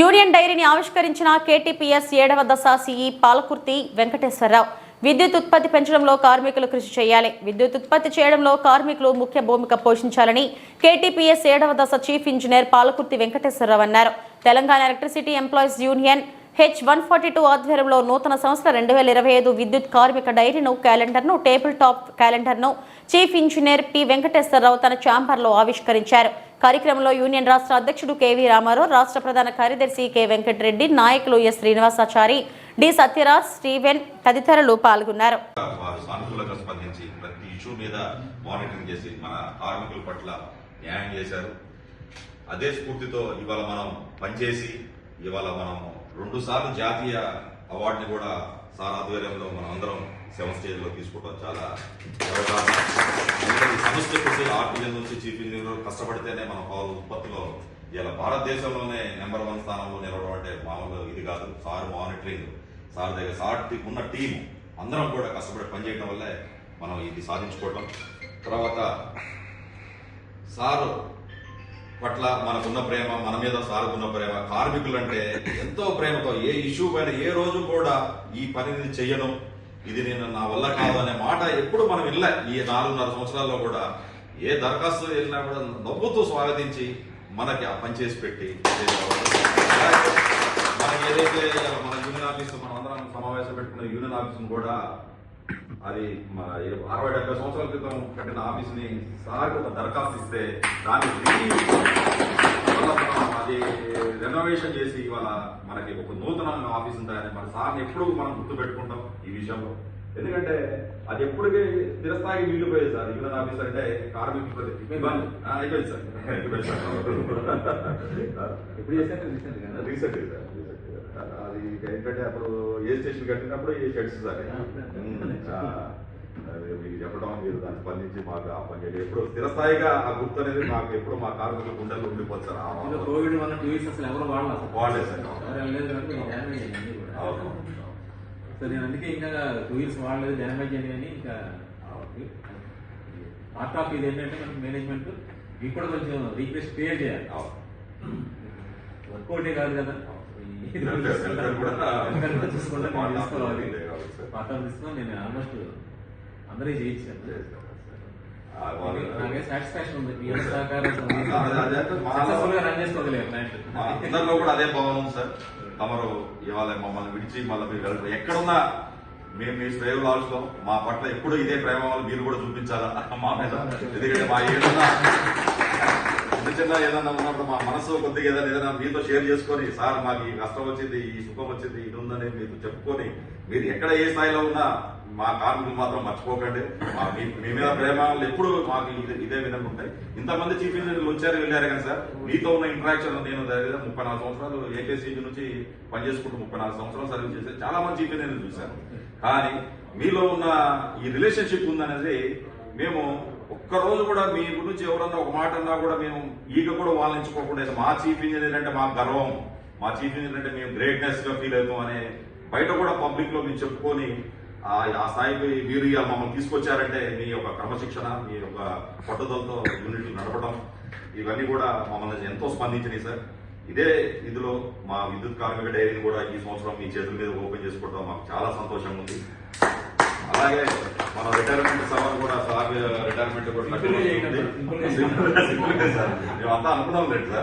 Union డైరీని ఆవిష్కరించిన KTPS ఏడవ దశ సిఈ పాలకుర్తి వెంకటేశ్వరరావు. విద్యుత్ ఉత్పత్తి పెంచడంలో కార్మికులు కృషి చేయాలి. విద్యుత్ ఉత్పత్తి చేయడంలో కార్మికులు ముఖ్య భూమిక పోషించాలని కేటీపీఎస్ ఏడవ దశ చీఫ్ ఇంజనీర్ పాలకుర్తి వెంకటేశ్వరరావు అన్నారు. Telangana electricity employees union H one forty two ఆధ్వర్యంలో నూతన సంస్థ రెండు వేల ఇరవై ఐదు విద్యుత్ కార్మిక డైరీను క్యాలెండర్ను టేబుల్ టాప్ క్యాలెండర్ను చీఫ్ ఇంజనీర్ పి వెంకటేశ్వరరావు తన ఛాంబర్లో ఆవిష్కరించారు. కార్యక్రమంలో యూనియన్ రాష్ట్ర అధ్యక్షుడు కేవీ రామారావు రాష్ట్ర ప్రధాన కార్యదర్శి కె వెంకటరెడ్డి నాయకులు S Srinivasachari D Satyaraj Steven తదితరులు పాల్గొన్నారు. స్పందించి ప్రతి ఇష్యూ మీద మానిటరింగ్ చేసి మన కార్మికుల పట్ల న్యాయం చేశారు. అదే స్ఫూర్తితో ఇవాళ మనం పనిచేసి ఇవాళ మనం రెండు సార్లు జాతీయ అవార్డుని కూడా సార్ ఆధ్వర్యంలో మనం అందరం సెవెన్ స్టేజ్లో తీసుకోవడం చాలా గర్వకారణం. కృషి ఆర్టిజన్ నుంచి చీఫ్ ఇంజనీర్ కష్టపడితేనే మన పాలు ఉత్పత్తిలో ఇలా భారతదేశంలోనే నెంబర్ వన్ స్థానంలో నిలవడం అంటే మామూలు ఇది కాదు సార్ మానిటరింగ్ సార్ దగ్గర సార్ టీ- ఉన్న టీం అందరం కూడా కష్టపడి పనిచేయడం వల్లే మనం ఇది సాధించుకోవటం తర్వాత సారు పట్ల మనకున్న ప్రేమ మన మీద సారుకున్న ప్రేమ కార్మికులంటే ఎంతో ప్రేమతో ఏ ఇష్యూ పైన ఏ రోజు కూడా ఈ పనిని చేయను ఇది నేను నా వల్ల కాదు అనే మాట ఎప్పుడు మనం ఇల్లే ఈ నాలుగున్నర సంవత్సరాల్లో కూడా. ఏ దరఖాస్తు వెళ్ళినా కూడా నవ్వుతూ స్వాగతించి మనకి ఆ పని చేసి పెట్టి మనకి ఏదైతే మన యూనియన్ ఆఫీస్ మనం అందరం సమావేశం పెట్టుకున్న యూనియన్ ఆఫీస్ కూడా అది మన అరవై డెబ్బై సంవత్సరాల క్రితం కట్టిన ఆఫీస్ని సార్ ఒక దరఖాస్తు ఇస్తే దాన్ని అది రెనోవేషన్ చేసి ఇవాళ మనకి ఒక నూతన ఆఫీస్ ఉందని మన సార్ని ఎప్పుడు మనం గుర్తు పెట్టుకుంటాం ఈ విషయంలో. ఎందుకంటే అది ఎప్పటికీ స్థిరస్థాయికి మిగిలిపోయేది సార్. యూనియన్ ఆఫీస్ అంటే కార్మికులు అయిపోయింది సార్. చేశారు రీసెంట్ సార్ అది ఏంటంటే అప్పుడు ఏ స్టేషన్ కట్టినప్పుడు ఏ షెడ్స్ సార్. చెప్పడం మీరు దాన్ని స్పందించి మాకు ఆ పని చేయాలి ఎప్పుడు స్థిరస్థాయిగా ఆ గుర్తు అనేది మాకు ఎప్పుడు మా కార్మికుల గుండెల్లో ఉండిపోతుంది సార్. కోవిడ్ వల్ల టూ ఇయర్స్ అసలు ఎవరు వాడలేదు అసలు. వాడలేదు సార్. అవును. సో నేను అందుకే ఇంకా టూ ఇయర్స్ వాడలేదు డ్యామేజ్ అయింది అని ఇంకా పార్ట్ ఆఫ్ ఇది ఏంటంటే మనకి మేనేజ్మెంట్ ఇప్పుడు కొంచెం రిక్వెస్ట్ క్లియర్ చేయాలి. వర్కౌటే కాదు కదా ఇది Welfare- welfare కూడా- welfare కూడా చూసుకుంటే నేను Part of తీసుకోవాలి it కావాలి సార్. పార్ట్ ఆఫ్ తీసుకున్నా నేను ఆల్మోస్ట్ నాకే సాటిస్ఫాక్షన్ ఉంది. పిఎం సహకారం రన్ చేసుకోగలిగారు మా ప్లాంట్ అందరిలో కూడా అదే భావన సార్. తమరు ఇవాళ మమ్మల్ని విడిచి మళ్ళీ మీరు వెళ్ళరు. ఎక్కడున్నా మేము మీ శ్రేయులు ఆలోచన మా పట్ల ఎప్పుడు ఇదే ప్రేమ వాళ్ళు మీరు కూడా చూపించాలా? మా మీద. ఎందుకంటే మా ఏదన్నా చిన్న చిన్న ఏదన్నా ఉన్నప్పుడు మా మనసు కొద్దిగా ఏదైనా ఏదైనా మీతో షేర్ చేసుకొని సార్ మాకు ఈ కష్టం వచ్చింది ఈ సుఖం వచ్చింది ఇది ఉందని మీకు చెప్పుకొని మీరు ఎక్కడ ఏ స్థాయిలో ఉన్నా మా కార్మికులు మాత్రం మర్చిపోకండి. మా మీ మీద ప్రేమ ఎప్పుడు మాకు ఇదే- విధంగా ఉంటాయి. ఇంతమంది చీఫ్ ఇంజనీర్లు వచ్చారు వెళ్ళారు కానీ సార్ మీతో ఉన్న ఇంటరాక్షన్ నేను దగ్గర ముప్పై నాలుగు సంవత్సరాలు ఏకేసీబీ నుంచి పనిచేసుకుంటూ ముప్పై నాలుగు సంవత్సరాలు సర్వీస్ చేశారు. చాలా మంది చీఫ్ ఇంజనీర్లు చూశాను కానీ మీలో ఉన్న ఈ రిలేషన్షిప్ ఉందనేది మేము ఒక్క రోజు కూడా మీ గురించి ఎవరన్నా ఒక మాట అన్నా కూడా మేము ఈగ కూడా వాళ్ళించుకోకుండా మా చీఫ్ ఇంజనీర్ అంటే మా గర్వం. మా చీఫ్ ఇంజనీర్ అంటే మేము గ్రేట్నెస్గా ఫీల్ అవుతాం అనే బయట కూడా పబ్లిక్లో మేము చెప్పుకొని ఆ స్థాయికి మీరు ఇవాళ మమ్మల్ని తీసుకొచ్చారంటే మీ యొక్క క్రమశిక్షణ మీ యొక్క పట్టుదలతో యూనిట్లు నడపడం ఇవన్నీ కూడా మమ్మల్ని ఎంతో స్పందించినాయి సార్. ఇదే ఇదిలో మా విద్యుత్ కార్మిక డైరీని కూడా ఈ సంవత్సరం మీ చేతుల మీద ఓపెన్ చేసుకోవడం మాకు చాలా సంతోషంగా ఉంది. అలాగే మన రిటైర్మెంట్ సవాల్ కూడా సార్ రిటైర్మెంట్ కూడా Simple గా చేయగలుగుతాం. Simple గా సింపుల్గా సార్. మేము అంతా అనుకున్నాం లేదు సార్.